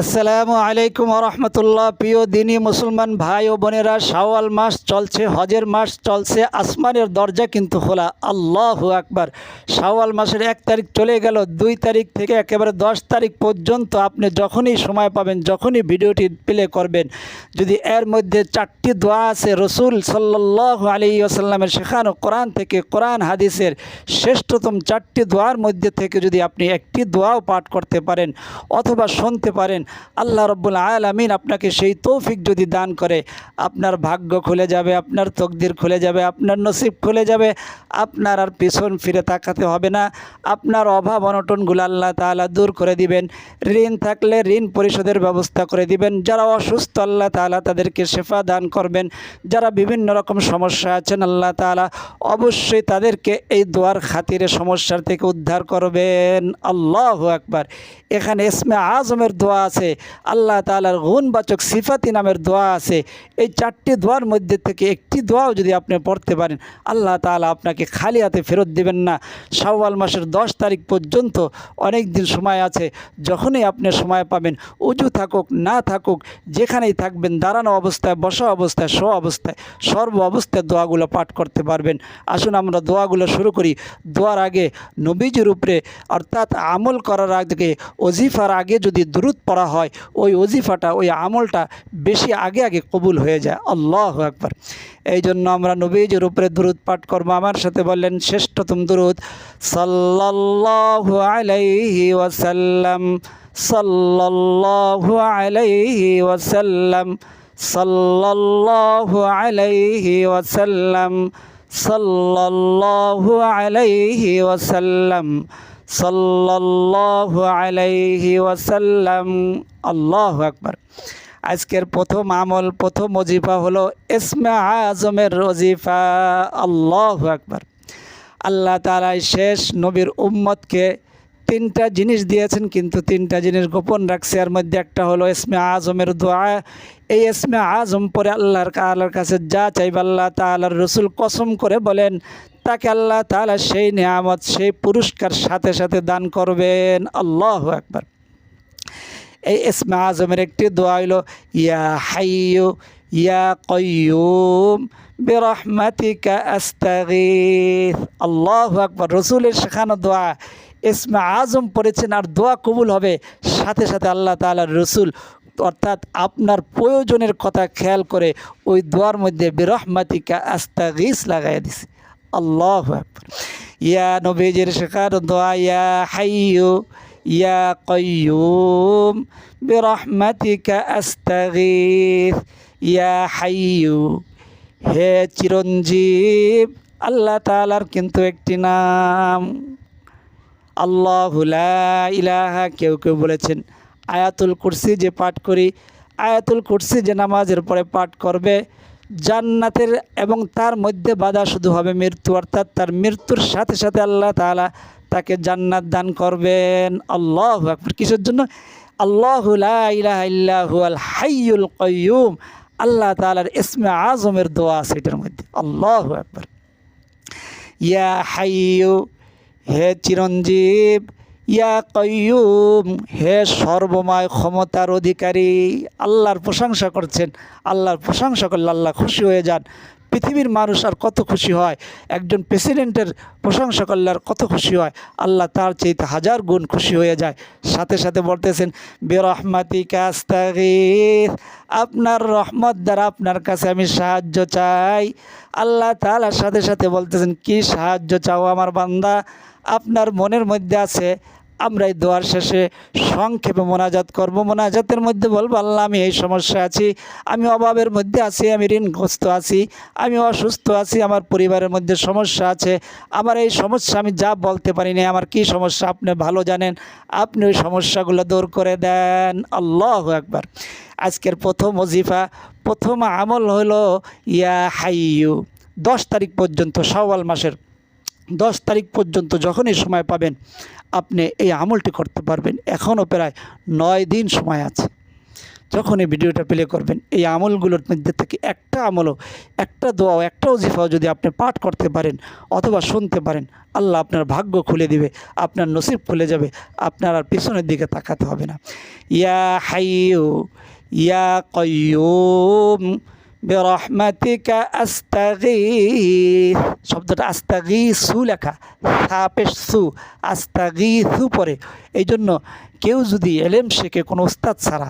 আসসালামু আলাইকুম রহমতুল্লাহ। প্রিয় দিনী মুসলমান ভাই ও বোনেরা, শাওয়াল মাস চলছে, হজের মাস চলছে, আসমানের দরজা কিন্তু খোলা। আল্লাহ আকবার। শাওয়াল মাসের এক তারিখ চলে গেল, দুই তারিখ থেকে একেবারে দশ তারিখ পর্যন্ত আপনি যখনই সময় পাবেন, যখনই ভিডিওটি প্লে করবেন, যদি এর মধ্যে চারটি দোয়া আছে, রসুল সাল্লাহ আলী আসাল্লামের শেখানো কোরআন থেকে, কোরআন হাদিসের শ্রেষ্ঠতম চারটি দোয়ার মধ্যে থেকে যদি আপনি একটি দোয়াও পাঠ করতে পারেন অথবা শুনতে পারেন আল্লাহ রব্বুল আলমিন আপনাকে সেই তৌফিক যদি দান করে, আপনার ভাগ্য খুলে যাবে, আপনার তকদির খুলে যাবে, আপনার নসিব খুলে যাবে, আপনার আর পিছন ফিরে তাকাতে হবে না। আপনার অভাব অনটনগুলো আল্লাহ তাআলা দূর করে দিবেন। ঋণ থাকলে ঋণ পরিশোধের ব্যবস্থা করে দিবেন। যারা অসুস্থ আল্লাহ তাআলা তাদেরকে শেফা দান করবেন। যারা বিভিন্ন রকম সমস্যা আছেন আল্লাহ তাআলা অবশ্যই তাদেরকে এই দোয়ার খাতিরে সমস্যার থেকে উদ্ধার করবেন। আল্লাহ আকবার। এখানে ইসমে আজমের দোয়া আছে। আল্লাহ তাআলার গুণবাচক সিফাতি নামের দোয়া আছে। এই চারটি দোয়ার মধ্যে থেকে একটি দোয়াও যদি আপনি পড়তে পারেন, আল্লাহ তালা আপনাকে খালি হাতে ফেরত দিবেন না। শাওয়াল মাসের দশ তারিখ পর্যন্ত অনেক দিন সময় আছে, যখনই আপনি সময় পাবেন, উজু থাকুক, না থাকুক, যেখানেই থাকবেন, দাঁড়ানো অবস্থায়, বসা অবস্থায় শো অবস্থায়, সর্ব অবস্থায় দোয়াগুলো পাঠ করতে পারবেন। আসুন আমরা দোয়াগুলো শুরু করি। দোয়ার আগে নবীজির উপরে অর্থাৎ আমল করার আগে অজিফার আগে যদি দূরত পড়া হয়, ওই অজিফাটা ওই আমলটা বেশি আগে আগে কবুল হয়ে যায়। আল্লাহ একবার এই জন্য আমরা নবীজির উপরে দূরত পাঠ করব। আমার সাথে বললেন, শ্রেষ্ঠতম দূরত সাল্লাল্লাহু আলাইহি ওয়াসাল্লাম, সাল্লাল্লাহু আলাইহি ওয়াসাল্লাম, সাল্লাল্লাহু ওয়াসাল্লাম আলাইহি ওয়াসাল্লাম। সাল্লাল্লাহু আলাইহি ওয়াসাল্লাম। আল্লাহু আকবার। আজকের প্রথম আমল, প্রথম অজিফা হলো ইসমে আজমের অজিফা আল্লাহু আকবার। আল্লাহ তাআলা শেষ নবীর উম্মতকে তিনটা জিনিস দিয়েছেন, কিন্তু তিনটা জিনিস গোপন রাখছে। এর মধ্যে একটা হলো ইসমে আজমের দোয়া। এই ইসমে আজম পরে আল্লাহর আল্লাহর কাছে যা চাইবে আল্লাহ তাআলার রসুল কসম করে বলেন তাকে আল্লাহ তাআলা সেই নিয়ামত, সেই পুরস্কার সাথে সাথে দান করবেন। আল্লাহ একবার এই ইসমে আজমের একটি দোয়া হইল, ইয়া হাইয়ু, ইয়া কয়ুম বেরহমাতিকা আস্তাগীথ আল্লাহু আকবার। রসুলের শেখানো দোয়া, ইসমে আজম পড়েছেন আর দোয়া কবুল হবে। সাথে সাথে আল্লাহ তাআলার রসুল, অর্থাৎ আপনার প্রয়োজনের কথা খেয়াল করে ওই দোয়ার মধ্যে বেরহমাতিকা আস্তাগীস লাগাই দিছে। আল্লাহ ইয়া নবীজির শেখানো দোয়া, ইয়া হাইয়ু, ইয়া কয়ুম বেরহমাতিকা আস্তাগীথ ইয়া হাইয়ু, হে চিরঞ্জীব, আল্লাহ তালার কিন্তু একটি নাম। আল্লাহ ইলাহা, কেউ কেউ বলেছেন আয়াতুল কুরসি যে পাঠ করি, আয়াতুল কুরসি যে নামাজের পরে পাঠ করবে জান্নাতের এবং তার মধ্যে বাধা শুধু হবে মৃত্যু, অর্থাৎ তার মৃত্যুর সাথে সাথে আল্লাহ তাআলা তাকে জান্নাত দান করবেন। আল্লাহ আকবর। কিসের জন্য? আল্লাহ হাইয়ুল কয়ুম আল্লাহ তাআলার ইসমে আজমের দোয়া আছে এটার মধ্যে। আল্লাহ আকবর। ইয়া হাইয়ু, হে চিরঞ্জীব ইয়া কয়ুম হে সর্বময় ক্ষমতার অধিকারী, আল্লাহর প্রশংসা করছেন। আল্লাহর প্রশংসা করলে আল্লাহ খুশি হয়ে যান। পৃথিবীর মানুষ আর কত খুশি হয়? একজন প্রেসিডেন্টের প্রশংসা করলে আর কত খুশি হয়? আল্লাহ তার চাইতে হাজার গুণ খুশি হয়ে যায়। সাথে সাথে বলতেছেন বেরহমাতি কাস্তাগির আপনার রহমত দ্বারা আপনার কাছে আমি সাহায্য চাই। আল্লাহ তালার সাথে সাথে বলতেছেন, কি সাহায্য চাও আমার বান্দা? আপনার মনের মধ্যে আছে আমরা এই দোয়ার শেষে সংক্ষেপে মোনাজাত করব। মোনাজাতের মধ্যে বলব, আল্লাহ, আমি এই সমস্যা আছি, আমি অভাবের মধ্যে আছি, আমি ঋণগ্রস্ত আছি, আমি অসুস্থ আছি, আমার পরিবারের মধ্যে সমস্যা আছে, আমার এই সমস্যা আমি যা বলতে পারি না আমার কি সমস্যা আপনি ভালো জানেন? আপনি ওই সমস্যাগুলো দূর করে দেন। আল্লাহ একবার আজকের প্রথম ওজিফা, প্রথম আমল হলো, ইয়া হাইয়ু, দশ তারিখ পর্যন্ত সওয়াল মাসের। দশ তারিখ পর্যন্ত যখনই সময় পাবেন, আপনি এই আমলটি করতে পারবেন। এখনও প্রায় নয় দিন সময় আছে। যখন এই ভিডিওটা প্লে করবেন, এই আমলগুলোর মধ্যে থেকে একটা আমলও, একটা দোয়াও, একটা ওজিফাও যদি আপনি পাঠ করতে পারেন অথবা শুনতে পারেন, আল্লাহ আপনার ভাগ্য খুলে দিবে, আপনার নসিব খুলে যাবে, আপনার আর পিছনের দিকে তাকাতে হবে না। ইয়া হাইয়ু, ইয়া কয়ুম বেরহমাতিকা আস্তাগীথ শব্দটা আস্তাগীসু লেখা। সাপেশ সু আস্তাগীসু পরে। এই জন্য কেউ যদি এলেম শেখে কোনো উস্তাদ ছাড়া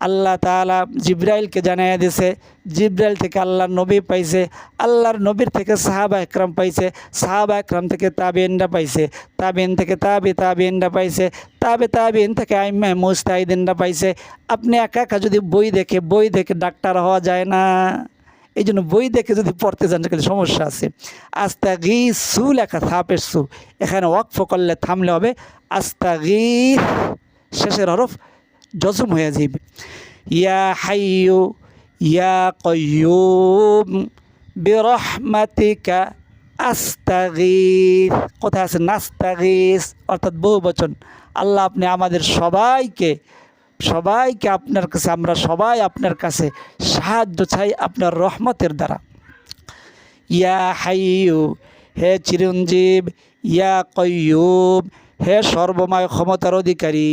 আল্লাহ তাআলা জিব্রাইলকে জানাইয়া দিছে, জিব্রাইল থেকে আল্লাহর নবী পাইছে, আল্লাহর নবীর থেকে সাহাবা একরাম পাইছে, সাহাবা একরাম থেকে তাবিনরা পাইছে তাবিন থেকে তাবি তাবিনরা পাইছে, তাবে তাবিন থেকে আইমা মুস্তাহিদিনরা পাইছে। আপনি একা একা যদি বই দেখে বই দেখে ডাক্তার হওয়া যায় না। এই জন্য বই দেখে যদি পড়তে যান সেখানে সমস্যা আছে। আস্তা ঘি সু লেখা, থাপের সু। এখানে ওয়াকফ করলে থামলে হবে। আস্তা ঘি শেষের হরফ জজম হয়ে যাবে ইয়া হাইয়ু, ইয়া কয়ুম বিরহমাতিকা আস্তাগিস। কোথায় আছে? নাস্তাগিস। অর্থাৎ বহু বচন। আল্লাহ আপনি আমাদের সবাইকে সবাইকে আপনার কাছে, আমরা সবাই আপনার কাছে সাহায্য চাই আপনার রহমতের দ্বারা। ইয়া হাইয়ু, হে চিরঞ্জীব, ইয়া কয়ুম হে সর্বময় ক্ষমতার অধিকারী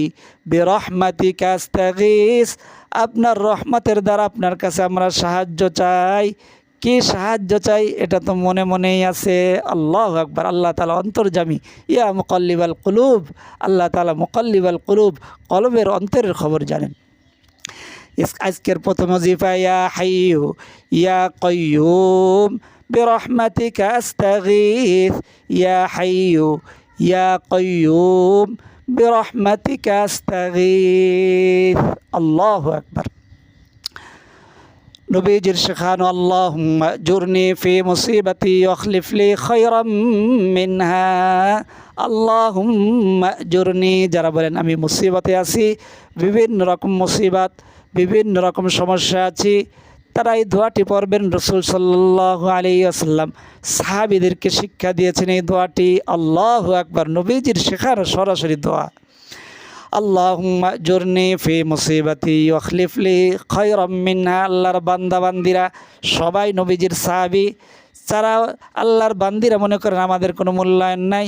বেরহমাতি কাস্তাগিস আপনার রহমতের দ্বারা আপনার কাছে আমরা সাহায্য চাই কি সাহায্য চাই এটা তো মনে মনেই আছে আল্লাহ আকবার আল্লাহ তালা অন্তর্জামী ইয়া মুকল্লিবাল কুলুব আল্লাহ তালা মুকল্লিবাল কুলুব কলবের অন্তরের খবর জানেন ইস- আজকের প্রথম জিফা ইয়া হাইয়ু ইয়া কয়ুম برحمتك أستغيث يا حي ইয়া কয়ুম বিরহমাতিকা আস্তাগীথ আল্লাহু আকবার নবীজির শেখানো আল্লাহ জুরনি ফি মুসিবতি অখলিফলি খৈরম মিনহা আল্লাহ জুরনি যারা বলেন আমি মুসিবতে আছি, বিভিন্ন রকম মুসিবত, বিভিন্ন রকম সমস্যা আছি তারা এই দোয়াটি পড়বেন রসুল সাল্লাহ আলী আসাল্লাম সাহাবিদেরকে শিক্ষা দিয়েছেন এই দোয়াটি। আল্লাহ আকবার, নবীজির শেখানো সরাসরি দোয়া। আল্লাহুম্মা জুরনি ফি মুসিবাতি ওয়াখলিফলি খয়রাম মিনহা, আল্লাহর বান্দা বান্দিরা, সবাই নবীজির সাহাবি। যারা আল্লাহর বান্দিরা মনে করেন আমাদের কোনো মূল্যায়ন নাই,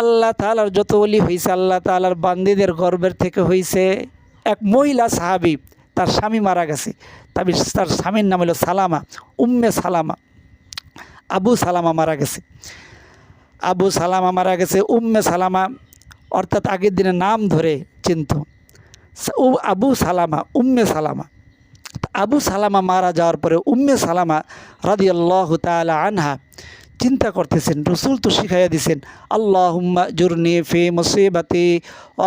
আল্লাহ তাআলার যত অলি হয়েছে আল্লাহ তাআলার বান্দিদের গর্বের থেকে হয়েছে এক মহিলা সাহাবি। তার স্বামী মারা গেছে। তবে তার স্বামীর নাম হলো সালামা, উম্মে সালামা। আবু সালামা মারা গেছে। আবু সালামা মারা গেছে, উম্মে সালামা অর্থাৎ আগের দিনে নাম ধরে চিনত। আবু সালামা, উম্মে সালামা। আবু সালামা মারা যাওয়ার পরে উম্মে সালামা রাদিয়াল্লাহু তাআলা আনহা চিন্তা করতেছেন, রসুল তো শিখাইয়া দিছেন, আল্লাহুম্মা জুরনি ফি মুসিবাতি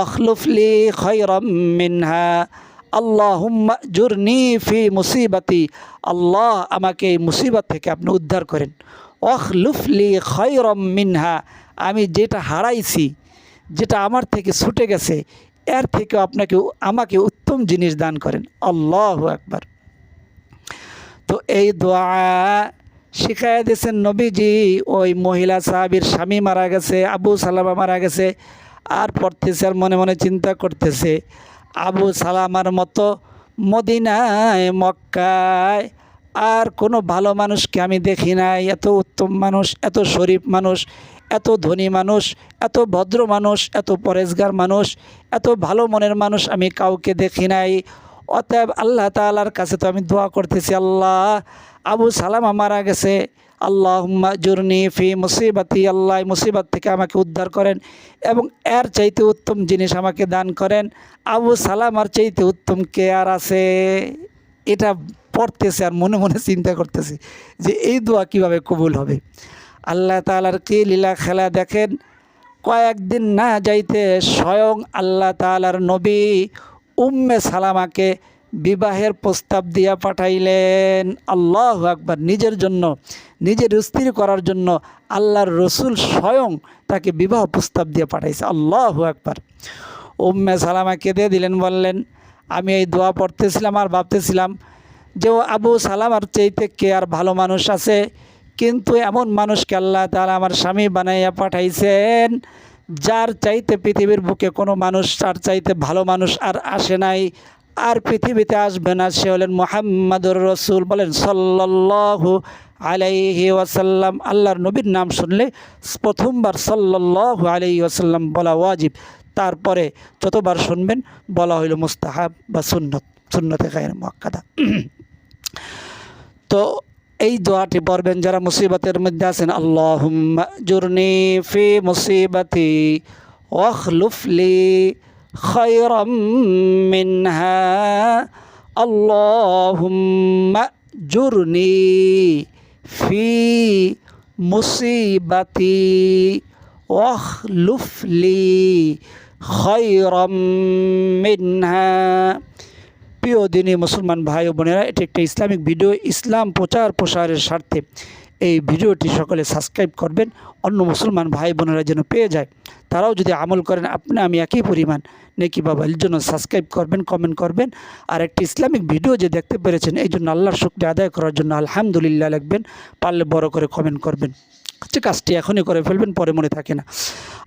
অখলুফলি খৈরম মিনহা। আল্লাহুম্মা জুরনি ফি মুসিবাতি, আল্লাহ আমাকে এই মুসিবত থেকে আপনি উদ্ধার করেন। অখলুফলি খৈরম মিনহা, আমি যেটা হারাইছি, যেটা আমার থেকে ছুটে গেছে, এর থেকে আপনাকে আমাকে উত্তম জিনিস দান করেন। আল্লাহ একবার তো এই দোয়া শিখাই দিয়েছেন নবীজি, ওই মহিলা সাহাবির স্বামী মারা গেছে, আবু সালামা মারা গেছে, আর পড়তেছে আর মনে মনে চিন্তা করতেছে। আবু সালামার মতো মদিনায়, মক্কায় আর কোনো ভালো মানুষকে আমি দেখি নাই। এত উত্তম মানুষ, এত শরীফ মানুষ, এত ধনী মানুষ, এত ভদ্র মানুষ, এত পরেজগার মানুষ, এত ভালো মনের মানুষ আমি কাউকে দেখি নাই। অতএব আল্লাহ তাআলার কাছে তো আমি দোয়া করতেছি, আল্লাহ আবু সালামা মারা গেছে। আল্লাহ জুরনি ফি মুসিবাতি, আল্লাহ মুসিবত থেকে আমাকে উদ্ধার করেন এবং এর চাইতে উত্তম জিনিস আমাকে দান করেন। আবু সালামার চাইতে উত্তম কে আর আছে? এটা পড়তেছে আর মনে মনে চিন্তা করতেছে যে এই দোয়া কীভাবে কবুল হবে। আল্লাহ তাআলার কি লীলা খেলা দেখেন? কয়েকদিন না যাইতে স্বয়ং আল্লাহ তাআলার নবী উম্মে সালামাকে বিবাহের প্রস্তাব দিয়া পাঠাইলেন। আল্লাহ আকবার, নিজের জন্য, নিজের স্থির করার জন্য আল্লাহর রসুল স্বয়ং তাকে বিবাহ প্রস্তাব দিয়ে পাঠাইছে। আল্লাহ আকবার। উম্মে সালামা কেঁদে দিলেন, বললেন, আমি এই দোয়া পড়তেছিলাম আর ভাবতেছিলাম যে ও আবু সালামার চাইতে কে আর ভালো মানুষ আছে। কিন্তু এমন মানুষকে আল্লাহ তাআলা আমার স্বামী বানাইয়া পাঠাইছেন, যার চাইতে পৃথিবীর বুকে কোনো মানুষ, তার চাইতে ভালো মানুষ আর আসে নাই। আর পৃথিবীতে আসবে না। সে হলেন মোহাম্মদুর রসুল বলেন সাল্লাল্লাহু আলাইহি ওয়াসাল্লাম। আল্লাহর নবীর নাম শুনলে প্রথমবার সাল্লাল্লাহু আলাইহি ওয়াসাল্লাম বলা ওয়াজিব। তারপরে যতবার শুনবেন বলা হইল মুস্তাহাব বা সুন্নত, সুন্নতে গায়ের মক্কাদা তো এই দোয়াটি পড়বেন যারা মুসিবতের মধ্যে আছেন আল্লাহ জুরনি ফি মুসিবতি ওয়াখলুফলি খৈরম মিনহা, আল্লাহুম্মা জুরনি ফি মুসিবতি ওয়াখলুফলি খৈরম মিনহা। প্রিয় দিনী মুসলমান ভাই ও বোনেরা, এটি একটা ইসলামিক ভিডিও। ইসলাম প্রচার প্রসারের স্বার্থে এই ভিডিওটি সকলে সাবস্ক্রাইব করবেন। অন্য মুসলমান ভাই বোনেরা যেন পেয়ে যায় তারাও যদি আমল করেন, আপনি আমি একই পরিমাণ। নেকি বাবা, এর জন্য সাবস্ক্রাইব করবেন কমেন্ট করবেন। আর একটি ইসলামিক ভিডিও যে দেখতে পেরেছেন, এই জন্য আল্লাহর শুক্রিয়া আদায় করার জন্য আলহামদুলিল্লাহ লিখবেন, পারলে বড় করে কমেন্ট করবেন। হচ্ছে কাজটি এখনই করে ফেলবেন, পরে মনে থাকে না।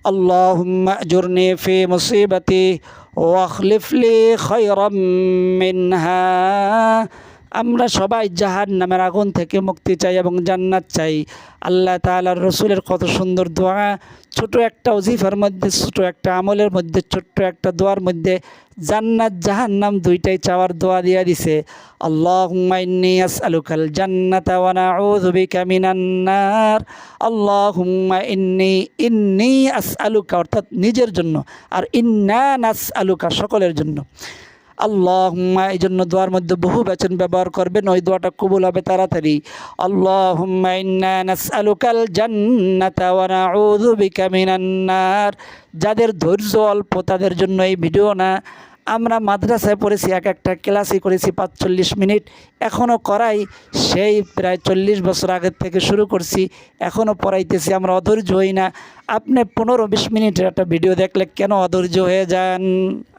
আল্লাহ জুরনি ফি মুসিবতি ওয়াখলিফলি মিনহা। আমরা সবাই জাহান নামের আগুন থেকে মুক্তি চাই এবং জান্নাত চাই। আল্লাহ তাআলার রসুলের কত সুন্দর দোয়া। ছোট একটা অজিফার মধ্যে, ছোট একটা আমলের মধ্যে, ছোট্ট একটা দোয়ার মধ্যে জান্নাত, জাহান্নাম দুইটাই চাওয়ার দোয়া দিয়া দিছে। ইন্নী আসআলুকাল অর্থাৎ নিজের জন্য, আর ইন্না নাসআলুকা, সকলের জন্য। আল্লাহুম্মা, এই জন্য দোয়ার মধ্যে বহু বেচন ব্যবহার করবেন ওই দোয়াটা কবুল হবে তাড়াতাড়ি। আল্লাহুম্মা যাদের ধৈর্য অল্প, তাদের জন্য এই ভিডিও না। আমরা মাদ্রাসায় পড়েছি, এক একটা ক্লাসই করেছি পাঁচচল্লিশ মিনিট। এখনও করাই, সেই প্রায় চল্লিশ বছর আগের থেকে শুরু করছি। এখনও পড়াইতেছি, আমরা অধৈর্য হই না। আপনি পনেরো বিশ মিনিটের একটা ভিডিও দেখলে কেন অধৈর্য হয়ে যান?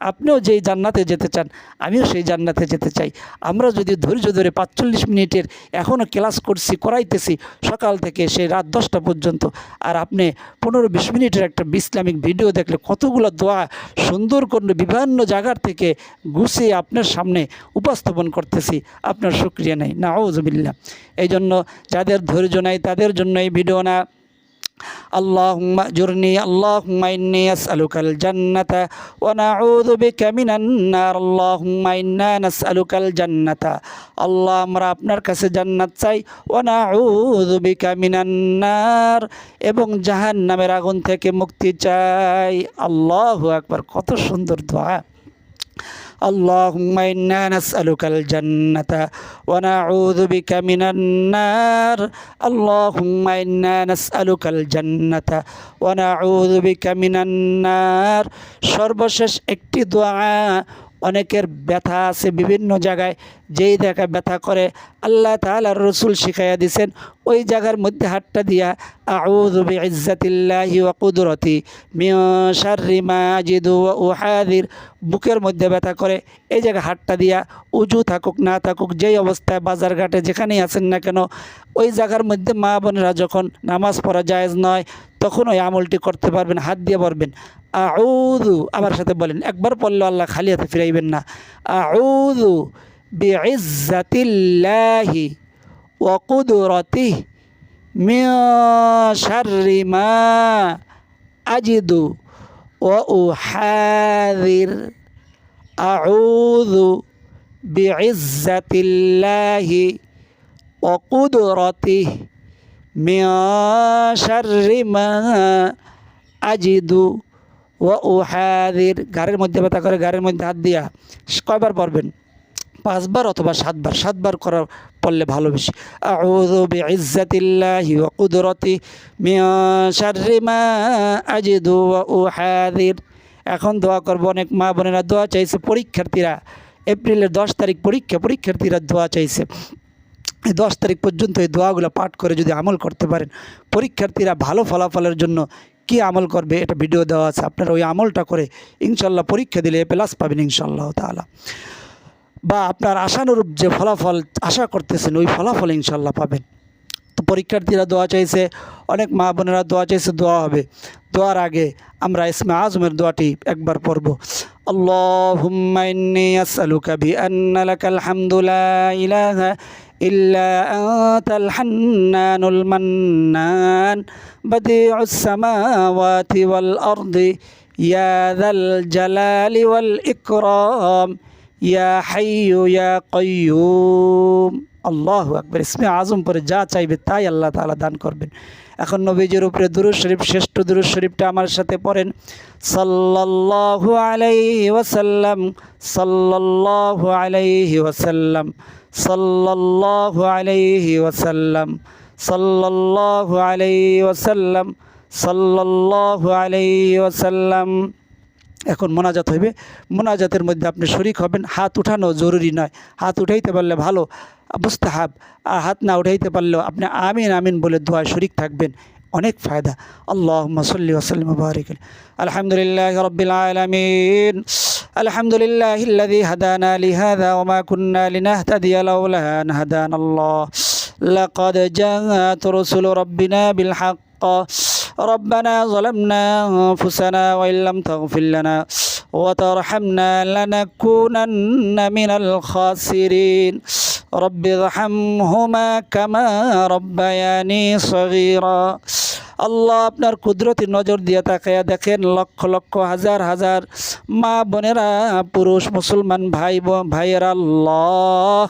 আপনিও যেই জান্নাতে যেতে চান, আমিও সেই জান্নাতে যেতে চাই। আমরা যদি ধৈর্য ধরে পাঁচচল্লিশ মিনিটের এখনও ক্লাস করছি, করাইতেছি, সকাল থেকে সে রাত দশটা পর্যন্ত, আর আপনি পনেরো বিশ মিনিটের একটা ইসলামিক ভিডিও দেখলে কতগুলো দোয়া সুন্দর করে বিভিন্ন জায়গার থেকে গুছিয়ে আপনার সামনে উপস্থাপন করতেছি, আপনার শুক্রিয়া নেই। না ওজবিল্লা এই জন্য যাদের ধৈর্য নাই, তাদের জন্য এই ভিডিও না। اللهم اجرني اللهم إني أسألك الجنة ونعوذ بك من النار اللهم إنا نسألك الجنة আল্লাহ আমরা আপনার কাছে জান্নাত চাই ওনাউযু বিকা মিনান নার এবং জাহান্নামের আগুন থেকে মুক্তি চাই আল্লাহু আকবার কত সুন্দর দোয়া اللهم إنا نسألك الجنة ونعوذ بك من النار اللهم إنا نسألك الجنة ونعوذ بك من النار সর্বশেষ একটি দোয়া অনেকের ব্যথা আছে বিভিন্ন জায়গায় যেই জায়গায় ব্যথা করে আল্লাহ তাআলার রসুল শিখাইয়া দিছেন ওই জায়গার মধ্যে হাতটা দিয়া, আউযু বিইজ্জাতিল্লাহি ওয়া কুদরতি মিন শাররি মা আজিদু ওয়া বুকের মধ্যে ব্যথা করে, এই জায়গায় হাতটা দিয়া, উজু থাকুক, না থাকুক, যেই অবস্থায় বাজার ঘাটে যেখানেই আছেন না কেন, ওই জায়গার মধ্যে মা বোনেরা যখন নামাজ পড়া জায়েজ নয়, তখন ওই আমলটি করতে পারবেন, হাত দিয়ে পারবেন আউদু আমার সাথে বলেন, একবার পড়লে আল্লাহ খালি হাতে ফিরাইবেন না। আউদু বিইজ্জাতিল্লাহি মা আজিদু ওয়া উহাদির আউযু বিইজ্জাতিল্লাহি ওয়া কুদরতিহি মিন শাররি মা আজিদু ও উহাদির ঘাড়ের মধ্যে ব্যথা করে ঘাড়ের মধ্যে হাত দিয়া কয়বার পড়বেন? পাঁচবার অথবা সাতবার সাতবার করা পড়লে ভালো বেশি। আউযু বিইজ্জাতিল্লাহি ওয়া কুদরতি মিন শাররি মা আজিদু ওয়া উহাদির। এখন দোয়া করব অনেক মা বোনেরা দোয়া চাইছে পরীক্ষার্থীরা। এপ্রিলের দশ তারিখ পরীক্ষা, পরীক্ষার্থীরা দোয়া চাইছে। এই দশ তারিখ পর্যন্ত এই দোয়াগুলো পাঠ করে যদি আমল করতে পারেন, পরীক্ষার্থীরা ভালো ফলাফলের জন্য কি আমল করবে এটা ভিডিও দেওয়া আছে। আপনারা ওই আমলটা করে ইনশাল্লাহ পরীক্ষা দিলে প্লাস পাবেন ইনশাল্লাহ তালা বা আপনার আশানুরূপ যে ফলাফল আশা করতেছেন ওই ফলাফল ইনশাল্লাহ পাবেন তো পরীক্ষার্থীরা দোয়া চাইছে অনেক মা বোনেরা দোয়া চাইছে দোয়া হবে দোয়ার আগে আমরা ইসমে আজমের দোয়াটি একবার পড়ব اللهم إني أسألك بأن لك الحمد لا إله إلا أنت الحنان المنان بديع السماوات والأرض يا ذا الجلال والإكرام ইয়া হাইয়ু ইয়া কয়ুম আল্লাহ আকবর। ইসমে আজম পরে যা চাইবে তাই আল্লাহ তালা দান করবেন। এখন নবীজির উপরে দুরুজ শরীফ, শ্রেষ্ঠ দুরুজ শরীফটা আমার সাথে পড়েন। সাল্লাল্লাহু আলাইহি ওয়াসাল্লাম, সাল্লাল্লাহু আলাইহি ওয়াসাল্লাম, সাল্লাল্লাহু আলাইহি ওয়াসাল্লাম, সাল্লাল্লাহু আলাইহি ওয়াসাল্লাম, সাল্লাল্লাহু আলাইহি ওয়াসাল্লাম। এখন মোনাজাত হইবে। মোনাজাতের মধ্যে আপনি শরিক হবেন, হাত উঠানো জরুরি নয়। হাত উঠাইতে পারলে ভালো বুঝতে হাব আর হাত না উঠাইতে পারলেও আপনি আমিন আমিন বলে দোয়া শরিক থাকবেন। অনেক ফায়দা। আল্লাহ মসল্লি ওসলিম আলহামদুলিল্লাহ রবিল الحمد لله الذي هدانا لهذا وما كنا لنهتدي لولا أن هدانا الله لقد جاءت رسل ربنا بالحق ربنا ظلمنا أنفسنا وإن لم تغفر لنا وترحمنا لنكونن من الخاسرين. رب ارحمهما كما ربياني صغيرا. আল্লাহ আপনার কুদরতি নজর দিয়ে তাকায়া দেখেন, লক্ষ লক্ষ, হাজার হাজার মা বোনেরা, পুরুষ, মুসলমান, ভাই ভাইয়েরা, আল্লাহ,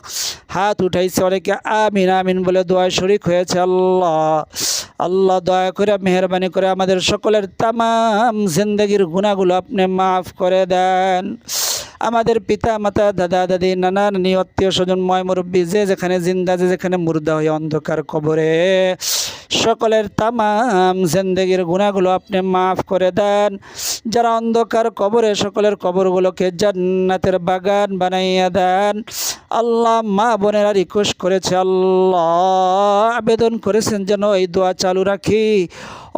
হাত উঠাইছে অনেকে, আমিন আমিন বলে দোয়া শরিক হয়েছে আল্লাহ। আল্লাহ দয়া করে, মেহরবানি করে আমাদের সকলের তামাম জিন্দগির গুণাগুলো আপনি মাফ করে দেন। আমাদের পিতা, মাতা, দাদা, দাদি, নানা, নানি, আত্মীয় স্বজন, ময় মুরব্বী, যে যেখানে জিন্দা, যে যেখানে মুর্দা হয়ে অন্ধকার কবরে। সকলের তাম জিন্দগির গুণাগুলো আপনি মাফ করে দেন। যারা অন্ধকার কবরে সকলের কবরগুলোকে জান্নাতের বাগান বানাইয়া দেন। আল্লাহ মা বোনেরা রিকোয়েস্ট করেছে, আল্লাহ আবেদন করেছেন যেন এই দোয়া চালু রাখি।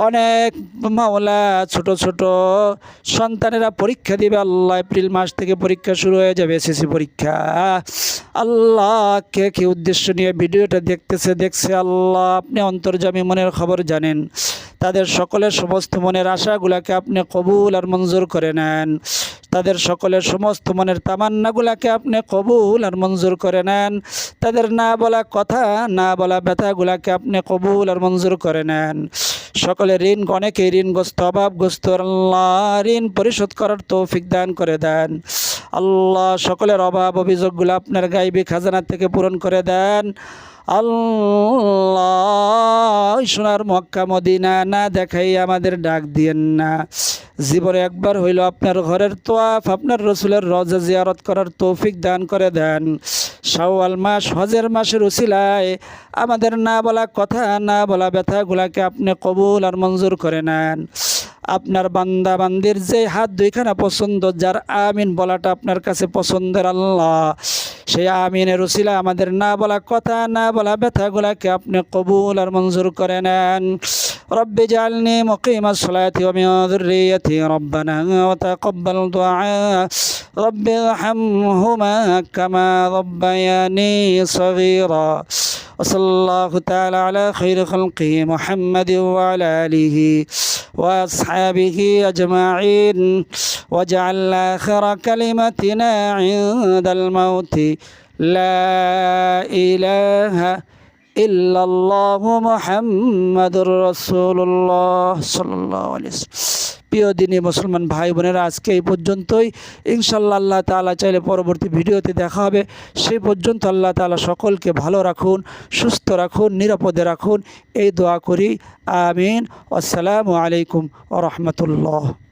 অনেক মাওলা ছোট ছোট। সন্তানেরা পরীক্ষা দিবে আল্লাহ, এপ্রিল মাস থেকে পরীক্ষা শুরু হয়ে যাবে এসএসসি পরীক্ষা। আল্লাহ কে কে উদ্দেশ্য নিয়ে ভিডিওটা দেখতেছে? দেখছে আল্লাহ, আপনি অন্তর্জামী মনের খবর জানেন। তাদের সকলের সমস্ত মনের আশাগুলাকে আপনি কবুল আর মঞ্জুর করে নেন। তাদের সকলের সমস্ত মনের তামান্নাগুলাকে আপনি কবুল আর মঞ্জুর করে নেন। তাদের না বলা কথা, না বলা ব্যথাগুলাকে আপনি কবুল আর মঞ্জুর করে নেন। সকলে ঋণ অনেকে ঋণগ্রস্ত অভাবগ্রস্ত আল্লাহ ঋণ পরিশোধ করার তৌফিক দান করে দেন। আল্লাহ সকলের অভাব অভিযোগগুলো আপনার গাইবি, খাজানা থেকে পূরণ করে দেন। আল্লাহ, সোনার মক্কা মদিনা না দেখাই আমাদের ডাক দিয়েন না। জীবনে একবার হইল আপনার ঘরের তোয়াফ, আপনার রসুলের রজা জিয়ারত করার তৌফিক দান করে দেন। শাওয়াল মাস, হজের মাসের উসিলায় আমাদের না বলা কথা, না বলা ব্যথাগুলাকে আপনি কবুল আর মঞ্জুর করে নেন। আপনার বান্দা বান্দির যে হাত দুইখানা পছন্দ যার আমিন বলাটা আপনার কাছে পছন্দের আল্লাহ সেই আমিনের উসিলা আমাদের না বলা কথা না বলা ব্যথাগুলাকে আপনি কবুল আর মঞ্জুর করে নেন رب اجعلني مقيم الصلاة ومن ذريتي ربنا وتقبل دعاء رب ارحمهما كما ربياني صغيرا وصلى الله تعالى على خير خلقه محمد وعلى آله وأصحابه أجمعين واجعل آخر كلمتنا عند الموت. لا إله إلا الله محمد رسول الله صلى الله عليه وسلم. প্রিয় দিনী মুসলমান ভাই বোনেরা, আজকে এই পর্যন্তই। ইনশাল্লাহ আল্লাহ তালা চাইলে পরবর্তী ভিডিওতে দেখা হবে। সে পর্যন্ত আল্লাহ তালা সকলকে ভালো রাখুন, সুস্থ রাখুন, নিরাপদে রাখুন। এই দোয়া করি। আমিন। আসসালামু আলাইকুম রহমতুল্লাহ।